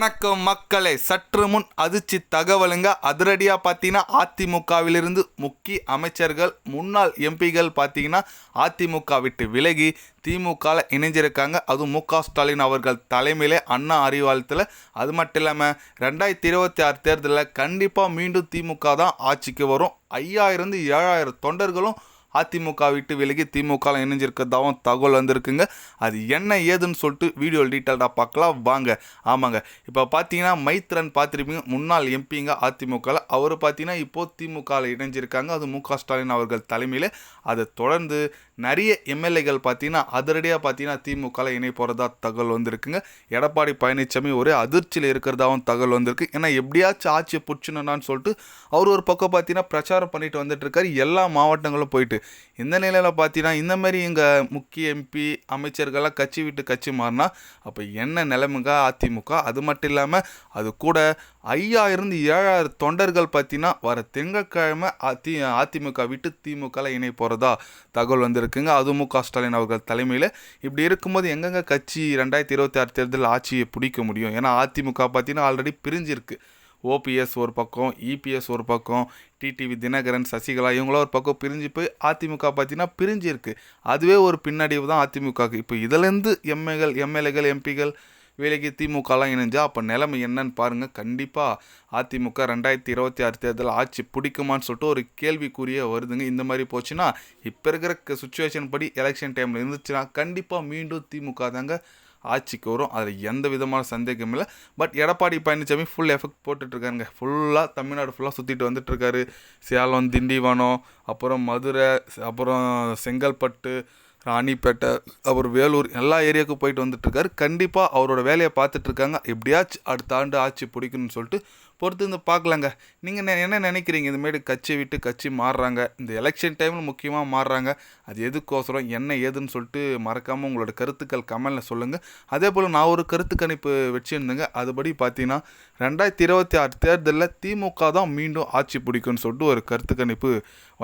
வணக்கம் மக்களே சற்று முன் அதிர்ச்சி தகவலுங்க. அதிரடியாக பார்த்தீங்கன்னா அதிமுகவிலிருந்து முக்கிய அமைச்சர்கள் முன்னாள் எம்பிகள் பார்த்தீங்கன்னா அதிமுக விட்டு விலகி திமுகவில் இணைஞ்சிருக்காங்க. அதுவும் மு க ஸ்டாலின் அவர்கள் தலைமையிலே அண்ணா அறிவாளத்தில் அது மட்டும் இல்லாமல் ரெண்டாயிரத்தி இருபத்தி ஆறு தேர்தலில் கண்டிப்பாக மீண்டும் திமுக தான் ஆட்சிக்கு வரும். ஐயாயிரம் ஏழாயிரம் தொண்டர்களும் அதிமுக விட்டு விலகி திமுக இணைஞ்சிருக்கிறதாவும் தகவல் வந்திருக்குங்க. அது என்ன ஏதுன்னு சொல்லிட்டு வீடியோ டீட்டெயில்டாக பார்க்கலாம். வாங்க. ஆமாங்க. இப்போ பார்த்தீங்கன்னா மைத்ரன் பார்த்துருப்பீங்க முன்னாள் எம்பிங்க அதிமுகவில் அவர் பார்த்தீங்கன்னா இப்போது திமுகவில் இணைஞ்சிருக்காங்க. அது மு ஸ்டாலின் அவர்கள் தலைமையில். அதை தொடர்ந்து நிறைய எம்எல்ஏகள் பார்த்தீங்கன்னா அதிரடியாக பார்த்தீங்கன்னா திமுகவில் இணை போகிறதா தகவல் வந்திருக்குங்க. எடப்பாடி பழனிசாமி ஒரே அதிர்ச்சியில் இருக்கிறதாவும் தகவல் வந்திருக்கு. ஏன்னா எப்படியாச்சும் ஆட்சியை பிடிச்சணும்னான்னு சொல்லிட்டு அவர் ஒரு பக்கம் பார்த்தீங்கன்னா பிரச்சாரம் பண்ணிட்டு வந்துட்டு இருக்காரு. எல்லா மாவட்டங்களும் போயிட்டு இந்த நிலையில் பார்த்தீங்கன்னா இந்த மாதிரி எங்கள் முக்கிய எம்பி அமைச்சர்கள்லாம் கட்சி விட்டு கட்சி மாறினா அப்போ என்ன நிலைமைங்க? அதிமுக? அது மட்டும் இல்லாமல் அது கூட ஐயாயிரம் ஏழாயிரம் தொண்டர்கள் பார்த்தீங்கன்னா வர திங்கட்கிழமை அதி அதிமுக விட்டு திமுகவில் இணை போகிறதா தகவல் வந்திருக்குங்க. அது மு க ஸ்டாலின் அவர்கள் தலைமையில். இப்படி இருக்கும்போது எங்கெங்க கட்சி ரெண்டாயிரத்தி இருபத்தி ஆறு தேர்தலில் ஆட்சியை பிடிக்க முடியும்? ஏன்னா அதிமுக பார்த்தீங்கன்னா ஆல்ரெடி பிரிஞ்சிருக்கு. ஓபிஎஸ் ஒரு பக்கம் இபிஎஸ் ஒரு பக்கம் டிடிவி தினகரன் சசிகலா இவங்களாம் ஒரு பக்கம் பிரிஞ்சு போய் அதிமுக பார்த்தீங்கன்னா பிரிஞ்சிருக்கு. அதுவே ஒரு பின்னடைவு தான் அதிமுகவுக்கு. இப்போ இதுலேருந்து எம்ஏகள் எம்எல்ஏகள் எம்பிகள் வேலைக்கு திமுகலாம் இணைஞ்சா அப்போ நிலைமை என்னன்னு பாருங்கள் கண்டிப்பாக அதிமுக ரெண்டாயிரத்தி இருபத்தி ஆறு தேர்தல் ஆட்சி பிடிக்குமான்னு சொல்லிட்டு ஒரு கேள்விக்குரிய வருதுங்க. இந்த மாதிரி போச்சுன்னா இப்போ இருக்கிற சுச்சுவேஷன் படி எலெக்ஷன் டைமில் இருந்துச்சுன்னா கண்டிப்பாக மீண்டும் திமுக தாங்க ஆட்சிக்கு வரும். அதில் எந்த விதமான சந்தேகமும் இல்லை. But Edappadi Palaniswami full effect போட்டுட்ருக்காருங்க. ஃபுல்லாக தமிழ்நாடு ஃபுல்லாக சுற்றிட்டு வந்துட்டுருக்காரு சேலம் திண்டிவனம் அப்புறம் மதுரை அப்புறம் செங்கல்பட்டு ராணிப்பேட்டை அப்புறம் வேலூர் எல்லா ஏரியாவுக்கும் போயிட்டு வந்துட்டுருக்காரு கண்டிப்பாக அவரோட வேலையை பார்த்துட்ருக்காங்க. எப்படியாச்சும் அடுத்த ஆண்டு ஆட்சி பிடிக்கணும்னு சொல்லிட்டு பொறுத்து இந்த பார்க்கலாங்க. நீங்கள் என்ன நினைக்கிறீங்க? இதுமாரி கட்சி விட்டு கட்சி மாறுறாங்க. இந்த எலெக்ஷன் டைமில் முக்கியமாக மாறுறாங்க. அது எதுக்கோசரம் என்ன ஏதுன்னு சொல்லிட்டு மறக்காமல் உங்களோட கருத்துக்கள் கமெண்டில் சொல்லுங்கள் அதே போல் நான் ஒரு கருத்து கணிப்பு வச்சுருந்தேங்க. அதுபடி பார்த்தீங்கன்னா ரெண்டாயிரத்தி இருபத்தி ஆறு தேர்தலில் திமுக தான் மீண்டும் ஆட்சி பிடிக்கும்னு சொல்லிட்டு ஒரு கருத்து கணிப்பு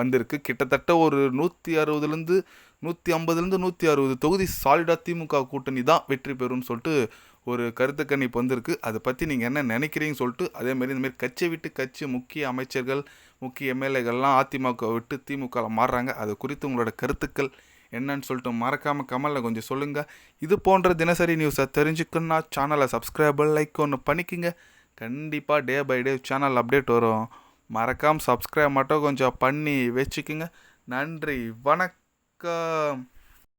வந்திருக்கு. கிட்டத்தட்ட ஒரு நூற்றி அறுபதுலேருந்து நூற்றி ஐம்பதுலேருந்து நூற்றி அறுபது தொகுதி சாலிடாக திமுக கூட்டணி தான் வெற்றி பெறும்னு சொல்லிட்டு ஒரு கருத்து கணிப்பு வந்திருக்கு. அதை பற்றி நீங்கள் என்ன நினைக்கிறீங்கன்னு சொல்லிட்டு அதேமாரி இந்தமாரி கட்சி விட்டு கட்சி முக்கிய அமைச்சர்கள் முக்கிய எம்எல்ஏகள்லாம் அதிமுக விட்டு திமுகவில் மாறுறாங்க. அது குறித்து உங்களோட கருத்துக்கள் என்னன்னு சொல்லிட்டு மறக்காமல் கமலில் கொஞ்சம் சொல்லுங்கள் இது போன்ற தினசரி நியூஸை தெரிஞ்சுக்கணுன்னா சேனலை சப்ஸ்கிரைபர் லைக் ஒன்று பண்ணிக்கோங்க. கண்டிப்பாக day by day channel update வரும். மறக்காமல் சப்ஸ்கிரைப் மட்டும் கொஞ்சம் பண்ணி வச்சுக்கோங்க. நன்றி வணக்கம்.